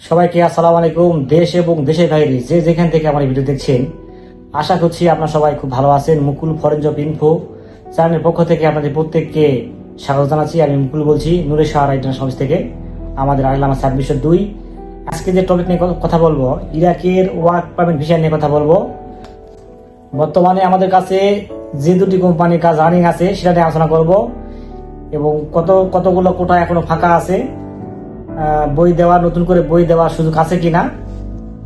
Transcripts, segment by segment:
সবাইকে আসসালামু আলাইকুম, দেশ এবং দেশের বাইরে যে যেখান থেকে আমার ভিডিও দেখছেন, আশা করছি আপনারা সবাই খুব ভালো আছেন। মুকুল ফরেন জব ইনফো চ্যানেলের পক্ষ থেকে আপনাদের প্রত্যেককে স্বাগত জানাচ্ছি। আমি মুকুল বলছি নুরে শাহ রাইটার সমাজ থেকে। আমাদের আইলামা ছাব্বিশশো দুই। আজকে যে টপিক নিয়ে কথা বলব, ইরাকের ওয়ার্ক পারমিট ভিসা নিয়ে কথা বলব। বর্তমানে আমাদের কাছে যে দুটি কোম্পানির কাজ রানিং আছে, সেটা নিয়ে আলোচনা করব। এবং কত কতগুলো কোটা এখনও ফাঁকা আছে বই দেওয়া নতুন করে বই দেওয়ার সুযোগ আছে কিনা?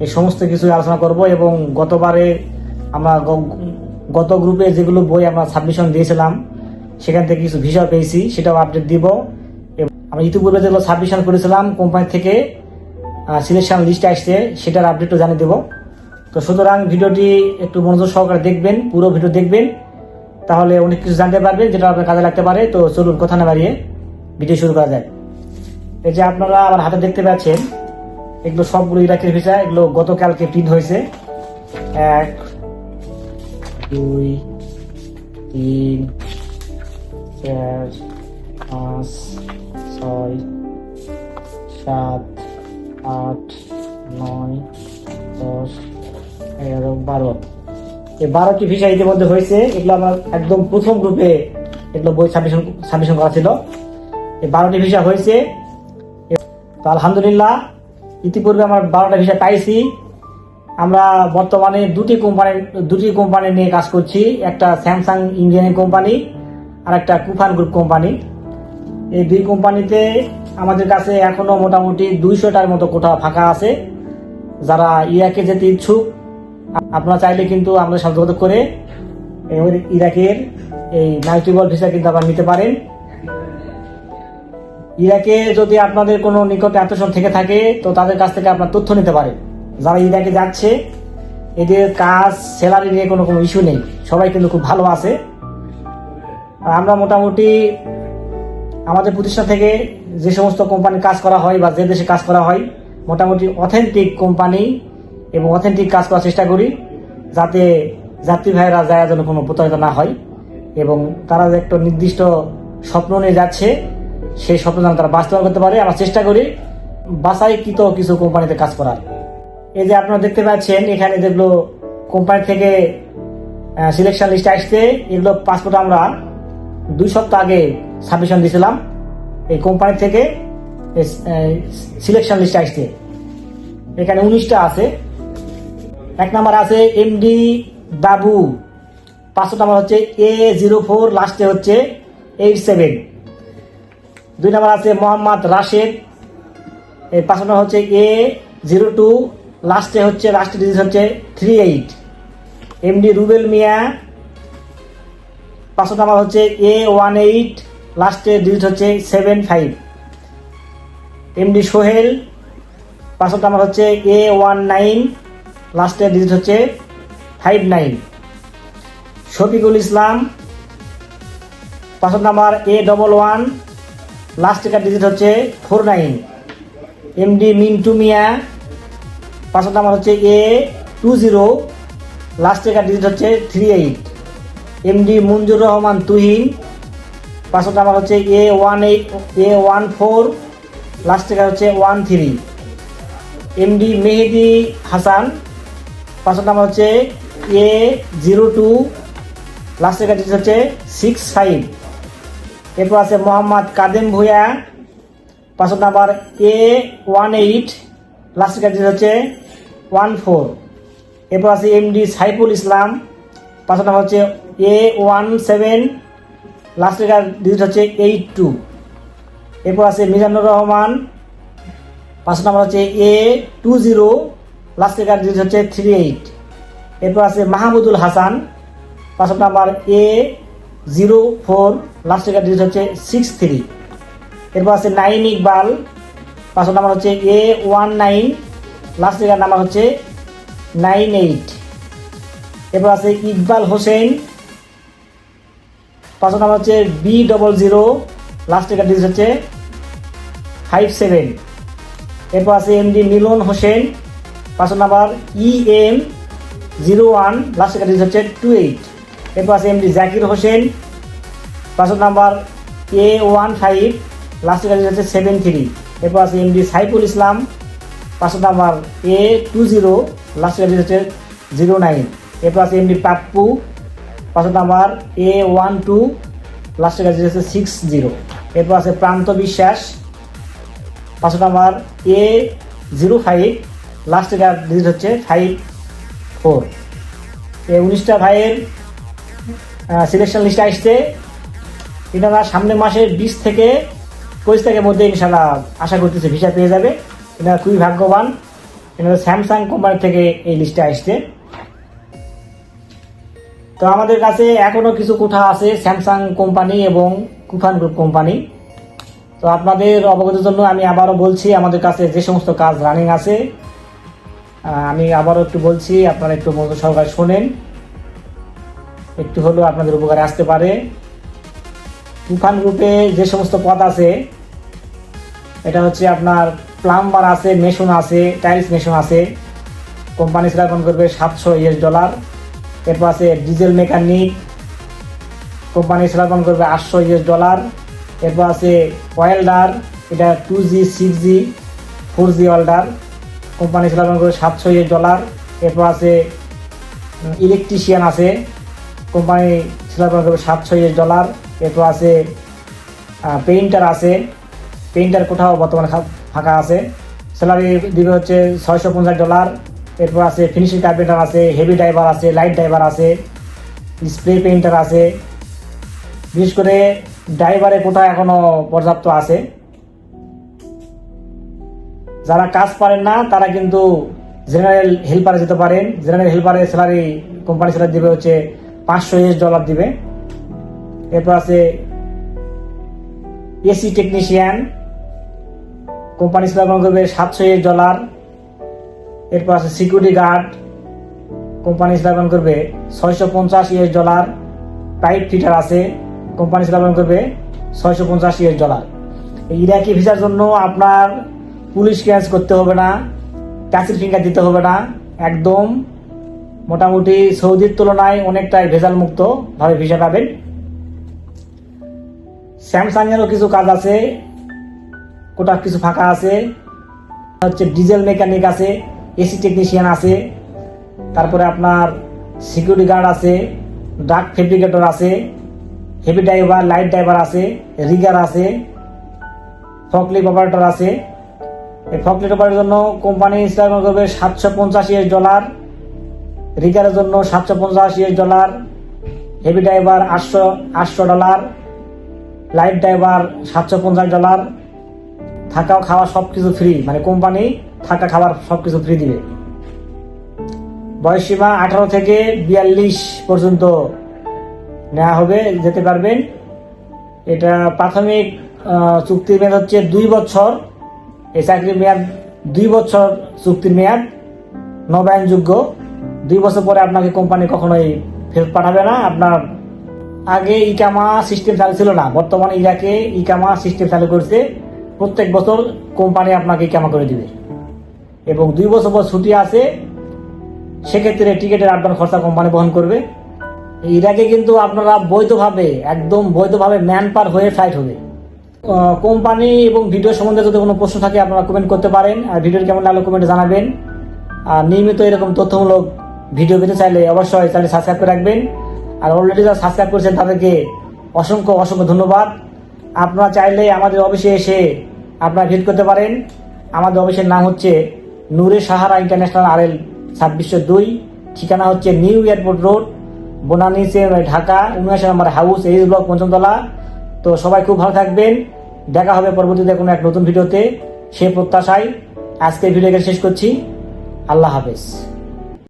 এই সমস্ত কিছু আলোচনা করব এবং গতবারে আমরা গত গ্রুপে যেগুলো বই আমরা সাবমিশন দিয়েছিলাম, সেখান থেকে কিছু ভিসা পেয়েছি, সেটাও আপডেট দিব। এবং আমরা ইতিপূর্বে যেগুলো সাবমিশন করেছিলাম কোম্পানি থেকে সিলেকশন লিস্টে আসছে, সেটার আপডেটও জানিয়ে দেবো। তো সুতরাং ভিডিওটি একটু মনোযোগ সহকারে দেখবেন, পুরো ভিডিও দেখবেন। তাহলে অনেক কিছু জানতে পারবেন, যেটা আপনার কাজে লাগতে পারে। তো চলুন, কথা না বাড়িয়ে ভিডিও শুরু করা যায় এই যে আপনারা আমার হাতে দেখতে পাচ্ছেন, এগুলো সবগুলো ইরাকের ভিসা, এগুলো গতকালকে প্রিন্ট হয়েছে। এক, দুই, তিন, চার, পাঁচ, ছয়, সাত, আট, নয়, দশ, এগারো, বারো। এই বারোটি ভিসা ইতিমধ্যে হয়েছে। এগুলো আমার একদম প্রথম গ্রুপে এগুলো বই সাবমিশন সাবমিশন করা ছিল। এই বারোটি ভিসা হয়েছে। তো আলহামদুলিল্লাহ, ইতিপূর্বে আমার বারোটা ভিসা পাইছি। আমরা বর্তমানে দুটি কোম্পানি দুটি কোম্পানি নিয়ে কাজ করছি। একটা স্যামসাং ইঞ্জিনিয়ারিং কোম্পানি, আর একটা কুফান গ্রুপ কোম্পানি। এই দুই কোম্পানিতে আমাদের কাছে এখনও মোটামুটি দুইশোটার মতো কোঠা ফাঁকা আছে। যারা ইরাকে যেতে ইচ্ছুক, আপনারা চাইলে কিন্তু আমাদের সাথে যোগাযোগ করে ইরাকের এই নাইট্রিবল ভিসা কিন্তু আপনারা নিতে পারেন। ইরাকে যদি আপনাদের কোনো নিকটে আত্মীয় থেকে থাকে, তো তাদের কাছ থেকে আপনার তথ্য নিতে পারেন। যারা ইরাকে যাচ্ছে, এদের কাজ স্যালারি নিয়ে কোনো কোনো ইস্যু নেই। সবাই কিন্তু খুব ভালো আছে। আমরা মোটামুটি আমাদের প্রতিষ্ঠান থেকে যে সমস্ত কোম্পানির কাজ করা হয় বা যে দেশে কাজ করা হয়, মোটামুটি অথেন্টিক কোম্পানি এবং অথেন্টিক কাজ করার চেষ্টা করি, যাতে যাত্রী ভাইয়েরা যায় যেন কোনো প্রতারিত না হয় এবং তারা যে একটা নির্দিষ্ট স্বপ্ন নিয়ে যাচ্ছে সেই স্বপ্ন যেন তারা বাস্তবায়ন করতে পারে। আমরা চেষ্টা করি বাসাইকৃত কিছু কোম্পানিতে কাজ করার। এই যে আপনারা দেখতে পাচ্ছেন, এখানে যেগুলো কোম্পানি থেকে সিলেকশন লিস্টে আসছে, এগুলো পাসপোর্ট আমরা দুই সপ্তাহ আগে সাবমিশন দিয়েছিলাম। এই কোম্পানি থেকে সিলেকশন লিস্টে আসছে। এখানে উনিশটা আছে। এক নাম্বার আছে এমডি বাবু পাঁচশো নাম্বার হচ্ছে এ জিরো ফোর লাস্টে হচ্ছে এইট সেভেন দুই নাম্বার আছে মোহাম্মদ রাশেদ। এই পাঁচশো নাম্বার হচ্ছে এ জিরো টু লাস্টে হচ্ছে লাস্টে ডিজিট হচ্ছে three eight MD Rubel Mia. পাঁচশো নাম্বার হচ্ছে এ ওয়ান এইট লাস্টে ডিজিট হচ্ছে সেভেন ফাইভ এমডি সোহেল। পাঁচশো নাম্বার হচ্ছে এ ওয়ান নাইন লাস্টে ডিজিট হচ্ছে ফাইভ নাইন শফিকুল ইসলাম। পাঁচশো নাম্বার এ ডবল ওয়ান লাস্টের ডিজিট হচ্ছে four nine MD Mintu Mia পাঁচশো নাম্বার হচ্ছে এ টু জিরো লাস্টের ডিজিট হচ্ছে three eight MD Manjur Rahman Tuhin পাঁচশো নাম্বার হচ্ছে A one eight A one four লাস্টের হচ্ছে one three MD Mehedi Hasan পাঁচশো নাম্বার হচ্ছে এ জিরো টু লাস্টের ডিজিট হচ্ছে সিক্স ফাইভ এরপর আছে মোহাম্মদ কাদেম ভুয়া পাঁচশো নাম্বার এ ওয়ান এইট লাস্টের কাছে হচ্ছে ওয়ান ফোর। এরপর আছে এমডি সাইফুল ইসলাম, পাঁচশো নাম্বার হচ্ছে এ ওয়ান সেভেন লাস্টের ডিজিট হচ্ছে এইট টু। এরপর আছে মিজানুর রহমান পাঁচ নাম্বার হচ্ছে এ টু জিরো লাস্টের ডিজিট হচ্ছে থ্রি এইট। এরপর আছে মাহমুদুল হাসান পাঁচ নাম্বার এ জিরো, ফোর লাস্টের কার্ড ডিজিট হচ্ছে সিক্স থ্রি এরপর আছে নাইম ইকবাল পাঁচ নাম্বার হচ্ছে এ ওয়ান নাইন লাস্টের কার্ড নাম্বার হচ্ছে নাইন এইট এরপর আছে ইকবাল হোসেন পাঁচ নাম্বার হচ্ছে বি ডবল জিরো লাস্টের কার্ড ডিজিট হচ্ছে ফাইভ সেভেন এরপর আছে এমডি মিলন হোসেন পাঁচশো number E M zero one last কাটিজ হচ্ছে টু এইট এরপর আছে এমডি জাকির হোসেন পাঁচশো number A one five last কাটিজ হচ্ছে সেভেন থ্রি এরপর আছে এমডি সাইফুল ইসলাম পাঁচশো number A two zero last লাস্টের হচ্ছে জিরো নাইন এরপর আছে এমডি পাপ্পু পাঁচশো নাম্বার এ ওয়ান টু লাস্টের কাছে হচ্ছে সিক্স জিরো এরপর আছে প্রান্ত বিশ্বাস পাঁচশো নাম্বার এ জিরো ফাইভ লাস্টের ডিজিট হচ্ছে ফাইভ ফোর এই উনিশটা ভাইয়ের সিলেকশন লিস্টে আসছে। এনারা সামনের মাসের বিশ থেকে পঁচিশ তারিখের মধ্যে ইনশাল্লাহ আশা করতেছে ভিসা পেয়ে যাবে। এনারা খুবই ভাগ্যবান। এনারা স্যামসাং কোম্পানি থেকে এই লিস্টে আসছে। তো আমাদের কাছে এখনও কিছু কোঠা আছে স্যামসাং কোম্পানি এবং কুফান গ্রুপ কোম্পানি তো আপনাদের অবগতির জন্য আমি আবারও বলছি, আমাদের কাছে যে সমস্ত কাজ রানিং আছে আমি আবারও একটু বলছি, আপনারা একটু মনোযোগ সহকারে শোনেন। একটু হলেও আপনাদের উপকারে আসতে পারে। তুফান গ্রুপে যে সমস্ত পদ আছে, এটা হচ্ছে আপনার প্লাম্বার আছে, মেশন আছে, টাইলস মেশন আছে। কোম্পানি সেলাকন করবে সাতশো ইউএস ডলার। এরপর আছে ডিজেল মেকানিক। কোম্পানি সেলাকন করবে আটশো ইউএস ডলার। এরপর আছে ওয়েল্ডার, এটা two G, six G, four G welder. Company সেলাকন করবে সাতশো ইউএস ডলার। এরপর আছে ইলেকট্রিশিয়ান আছে। কোম্পানি সেলাকন করবে সাতশো ডলার এরপর আছে পেইন্টার আছে। পেইন্টার কোথাও বর্তমানে ফাঁকা আছে। স্যালারি দিবে হচ্ছে ছয়শো পঞ্চাশ ডলার এরপর আছে ফিনিশিং কার্পেন্টার আছে হেভি ড্রাইভার আছে লাইট ড্রাইভার আছে স্প্রে পেইন্টার আছে। বিশেষ করে ড্রাইভারের কোটা এখনও পর্যাপ্ত আছে। যারা কাজ পারেন না, তারা কিন্তু জেনারেল হেল্পারে যেতে পারেন। জেনারেল হেল্পারে স্যালারি কোম্পানি স্যালারি দিবে হচ্ছে পাঁচশো ইউএস ডলার দিবে। এরপর আছে এসি টেকনিশিয়ান কোম্পানি স্থাপন করবে সাতশো ইউএস ডলার এরপর আছে সিকিউরিটি গার্ড কোম্পানি স্থাপন করবে ছয়শো পঞ্চাশ ইউএস ডলার পাইপ ফিটার আছে কোম্পানি স্থাপন করবে ছয়শো পঞ্চাশ ইউএস ডলার ইরাকি ভিসার জন্য আপনার পুলিশ ক্যাচ করতে হবে না ট্যাক্সির ফিঙ্গার দিতে হবে না, একদম মোটামুটি সৌদির তুলনায় অনেকটাই ভেজাল মুক্ত ভাবে ভিসা পাবেন। স্যামসাং এরও কিছু কাজ আছে কোটা কিছু ফাঁকা আছে, হচ্ছে ডিজেল মেকানিক আছে, এসি টেকনিশিয়ান আছে, তারপরে আপনার সিকিউরিটি গার্ড আছে, ডাক ফেব্রিকেটর আছে, হেভি ড্রাইভার, লাইট ড্রাইভার আছে, রিগার আছে ফকলিপ অপারেটর আছে। এই ফকলিপ অপারেটর জন্য কোম্পানি স্টার করবে সাতশো পঞ্চাশ ডলার। রিগারের জন্য সাতশো পঞ্চাশ ইউএস ডলার হেভি ড্রাইভার আটশো আটশো ডলার লাইট ড্রাইভার সাতশো পঞ্চাশ ডলার থাকা খাওয়া সব কিছু ফ্রি মানে কোম্পানি থাকা খাবার সব কিছু ফ্রি দিবে বয়সীমা আঠারো থেকে বিয়াল্লিশ পর্যন্ত নেওয়া হবে, যেতে পারবেন। এটা প্রাথমিক চুক্তির মেয়াদ হচ্ছে দুই বছর। এই চাকরির মেয়াদ দুই বছর চুক্তির মেয়াদ। নবায়নযোগ্য। দুই বছর পরে আপনাকে কোম্পানি কখনোই ফেরত পাঠাবে না। আপনার আগে ইকামা সিস্টেম চালু ছিল না। বর্তমানে ইরাকে ইকামা সিস্টেম চালু করছে। প্রত্যেক বছর কোম্পানি আপনাকে ইকামা করে দিবে। এবং দুই বছর পর ছুটি আছে, সেক্ষেত্রে টিকিটের আপনার খরচা কোম্পানি বহন করবে। ইরাকে কিন্তু আপনারা বৈধভাবে, একদম বৈধভাবে ম্যান পার হয়ে ফ্লাইট হবে। কোম্পানি এবং ভিডিও সম্বন্ধে যদি কোনো প্রশ্ন থাকে, আপনারা কমেন্ট করতে পারেন। আর ভিডিও কেমন লাগল কমেন্টে জানাবেন। আর নিয়মিত এরকম তথ্যমূলক ভিডিও পেতে চাইলে অবশ্যই চ্যানেল সাবস্ক্রাইব করে রাখবেন। আর অলরেডি যারা সাবস্ক্রাইব করেছেন, তাদেরকে অসংখ্য অসংখ্য ধন্যবাদ। আপনারা চাইলে আমাদের অফিসে এসে আপনারা ভিজিট করতে পারেন। আমাদের অফিসের নাম হচ্ছে নূরে সাহারা ইন্টারন্যাশনাল আর এল ছাব্বিশশো দুই। ঠিকানা হচ্ছে নিউ এয়ারপোর্ট রোড বনানীতে ঢাকা, উনআশি নম্বর হাউস এইচ ব্লক পঞ্চমতলা। তো সবাই খুব ভালো থাকবেন। দেখা হবে পরবর্তীতে কোনো এক নতুন ভিডিওতে। সে প্রত্যাশায় আজকের ভিডিওকে শেষ করছি। আল্লাহ হাফেজ।